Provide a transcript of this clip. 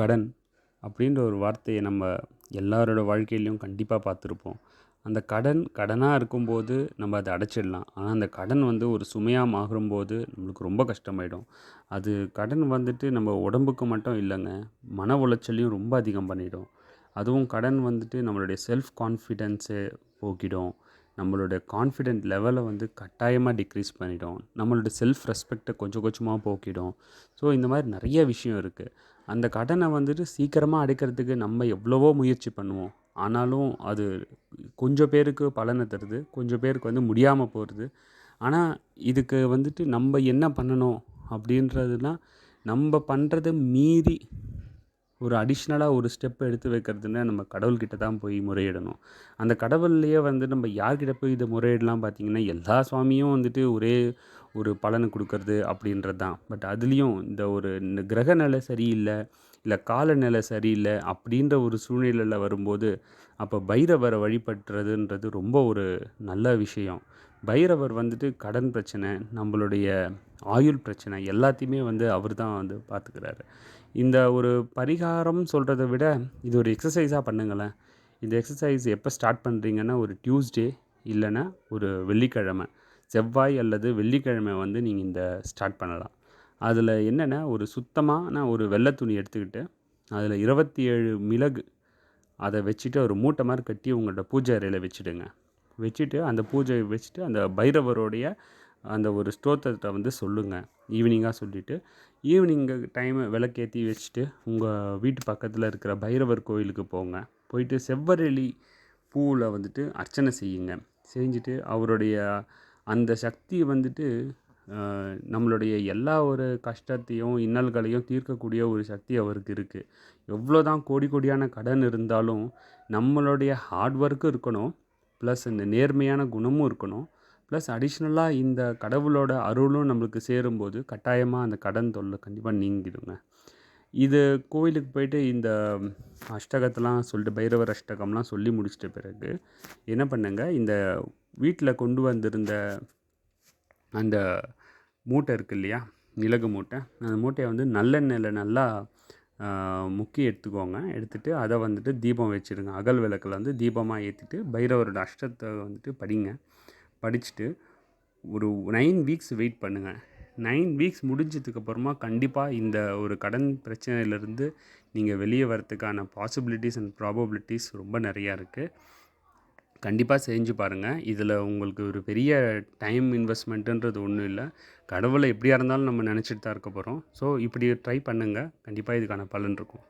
கடன் அப்படின்ற ஒரு வார்த்தையை நம்ம எல்லாரோட வாழ்க்கையிலையும் கண்டிப்பாக பார்த்துருப்போம். அந்த கடன் கடனாக இருக்கும்போது நம்ம அதை அடைச்சிடலாம். ஆனால் அந்த கடன் வந்து ஒரு சுமையாக மாறும்போது நம்மளுக்கு ரொம்ப கஷ்டமாயிடும். அது கடன் வந்துட்டு நம்ம உடம்புக்கு மட்டும் இல்லைங்க மன உளைச்சலையும் ரொம்ப அதிகம் பண்ணிடும். அதுவும் கடன் வந்துட்டு நம்மளுடைய செல்ஃப் கான்ஃபிடென்ஸை போக்கிடும். நம்மளோட கான்ஃபிடென்ட் லெவலை வந்து கட்டாயமாக டிக்ரீஸ் பண்ணிடும். நம்மளோட செல்ஃப் ரெஸ்பெக்டை கொஞ்சம் கொஞ்சமாக போக்கிடும். ஸோ இந்த மாதிரி நிறைய விஷயம் இருக்குது அந்த கடனை வந்துட்டு சீக்கிரமாக அடைக்கிறதுக்கு நம்ம எவ்வளவோ முயற்சி பண்ணுவோம். ஆனாலும் அது கொஞ்சம் பேருக்கு பலனை தருது. கொஞ்சம் பேருக்கு வந்து முடியாமல் போகிறது ஆனால் இதுக்கு வந்துட்டு நம்ம என்ன பண்ணணும் அப்படின்றதுலாம் நம்ம பண்ணுறத மீறி ஒரு அடிஷ்னலாக ஒரு ஸ்டெப் எடுத்து வைக்கிறதுன்னா நம்ம கடவுள்கிட்ட தான் போய் முறையிடணும். அந்த கடவுள்லேயே வந்து நம்ம யார்கிட்ட போய் இதை முறையிடலாம் பார்த்தீங்கன்னா எல்லா சுவாமியும் வந்துட்டு ஒரே ஒரு பலனை கொடுக்கறது அப்படின்றது தான். பட் அதுலேயும் இந்த ஒரு இந்த கிரக நிலை சரியில்லை இல்லை காலநிலை சரியில்லை அப்படின்ற ஒரு சூழ்நிலையில் வரும்போது அப்போ பைரவரை வழிபட்டுறதுன்றது ரொம்ப ஒரு நல்ல விஷயம். பைரவர் வந்துட்டு கடன் பிரச்சனை நம்மளுடைய ஆயுள் பிரச்சனை எல்லாத்தையுமே வந்து அவர் தான் வந்து பார்த்துக்கிறாரு. இந்த ஒரு பரிகாரம் சொல்கிறத விட இது ஒரு எக்ஸசைஸாக பண்ணுங்களேன். இந்த எக்ஸசைஸ் எப்போ ஸ்டார்ட் பண்ணுறீங்கன்னா ஒரு டியூஸ்டே இல்லைன்னா ஒரு வெள்ளிக்கிழமை. செவ்வாய் அல்லது வெள்ளிக்கிழமை வந்து நீங்கள் இந்த ஸ்டார்ட் பண்ணலாம். அதில் என்னென்னா ஒரு சுத்தமான ஒரு வெள்ளை துணி எடுத்துக்கிட்டு அதில் இருபத்தி ஏழு மிளகு அதை வச்சுட்டு ஒரு மூட்டை மாதிரி கட்டி உங்களோட பூஜை அறையில் வச்சுடுங்க. வச்சுட்டு அந்த பூஜை வச்சுட்டு அந்த பைரவருடைய அந்த ஒரு ஸ்தோத்திரத்தை வந்து சொல்லுங்கள் ஈவினிங்காக சொல்லிவிட்டு ஈவினிங்கு டைமு விளக்கேற்றி வச்சுட்டு உங்கள் வீட்டு பக்கத்தில் இருக்கிற பைரவர் கோயிலுக்கு போங்க. போயிட்டு செவ்வரளி பூவில் வந்துட்டு அர்ச்சனை செய்யுங்க. செஞ்சுட்டு அவருடைய அந்த சக்தி வந்துட்டு நம்மளுடைய எல்லா ஒரு கஷ்டத்தையும் இன்னல்களையும் தீர்க்கக்கூடிய ஒரு சக்தி அவருக்கு இருக்குது எவ்வளோ தான் கோடி கோடியான கடன் இருந்தாலும் நம்மளுடைய ஹார்ட் ஒர்க்கும் இருக்கணும். ப்ளஸ் இந்த நேர்மையான குணமும் இருக்கணும். ப்ளஸ் அடிஷ்னலாக இந்த கடவுளோட அருளும் நம்மளுக்கு சேரும்போது கட்டாயமாக அந்த கடன் தொல்லை கண்டிப்பாக நீங்கிடுங்க. இது கோயிலுக்கு போயிட்டு இந்த அஷ்டகத்தெலாம் சொல்லிட்டு பைரவர் அஷ்டகம்லாம் சொல்லி முடிச்சிட்ட பிறகு என்ன பண்ணுங்க? இந்த வீட்டில் கொண்டு வந்திருந்த அந்த மூட்டை இருக்குது இல்லையா? மிளகு மூட்டை. அந்த மூட்டையை வந்து நல்லெண்ணெயில் நல்லா முக்கி எடுத்துக்கோங்க. எடுத்துகிட்டு அதை வந்துட்டு தீபம் வச்சுருங்க. அகல் விளக்கில் வந்து தீபமாக ஏற்றிட்டு பைரவரோட அஷ்டத்தை வந்துட்டு படிங்க. படிச்சுட்டு ஒரு நைன் வீக்ஸ் வெயிட் பண்ணுங்கள் நைன் வீக்ஸ் முடிஞ்சதுக்கப்புறமா கண்டிப்பாக இந்த ஒரு கடன் பிரச்சனையிலேருந்து நீங்கள் வெளியே வரதுக்கான பாசிபிலிட்டிஸ் அண்ட் ப்ராபபிலிட்டிஸ் ரொம்ப நிறையா இருக்குது கண்டிப்பாக செஞ்சு பாருங்கள் இதில் உங்களுக்கு ஒரு பெரிய டைம் இன்வெஸ்ட்மெண்ட்டுன்றது ஒன்றும் இல்லை. கடவுளை எப்படியா இருந்தாலும் நம்ம நினச்சிட்டு தான் இருக்க போகிறோம் ஸோ இப்படி ட்ரை பண்ணுங்கள் கண்டிப்பாக இதுக்கான பலன் இருக்கும்.